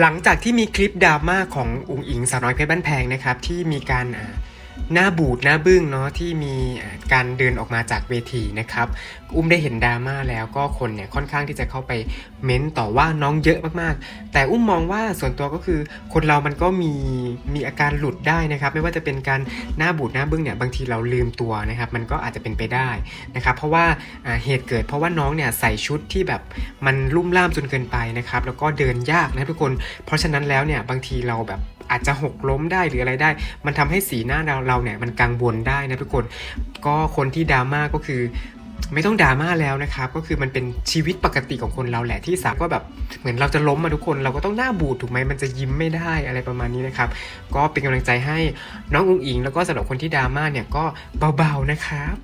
หลังจากที่มีคลิปดราม่าของอุ๋งอิงสาวน้อยเพชรบ้านแพงนะครับที่มีการ หน้าบูดหน้าบึ้งเนาะที่มีการเดินออกมาจากเวทีนะครับอุ้มได้เห็นดราม่าแล้วก็คนเนี่ยค่อนข้างที่จะเข้าไปเม้นต่อว่าน้องเยอะมากๆ แต่อุ้มมองว่าส่วนตัวก็คือคนเรามันก็มีมีอาการหลุดได้นะครับ ไม่ว่าจะเป็นการหน้าบูดหน้าบึ้งเนี่ยบางทีเราลืมตัวนะครับ มันก็อาจจะเป็นไปได้นะครับ เพราะว่าเหตุเกิดเพราะว่าน้องเนี่ยใส่ชุดที่แบบมันลุ่มล่ามจนเกินไปนะครับ แล้วก็เดินยากนะทุกคน เพราะฉะนั้นแล้วเนี่ยบางทีเราแบบ อาจจะหกล้มได้หรืออะไรได้ มันทำให้สีหน้าเราเราเนี่ยมันกังวลได้นะทุกคน ก็คนที่ดราม่าก็คือไม่ต้องดราม่าแล้วนะครับ ก็คือมันเป็นชีวิตปกติของคนเราแหละที่สามก็แบบเหมือนเราจะล้มมาทุกคน เราก็ต้องหน้าบูดถูกไหมมันจะยิ้มไม่ได้อะไรประมาณนี้นะครับ ก็เป็นกำลังใจให้น้องอุงอิง แล้วก็สำหรับคนที่ดราม่าเนี่ยก็เบาๆนะครับ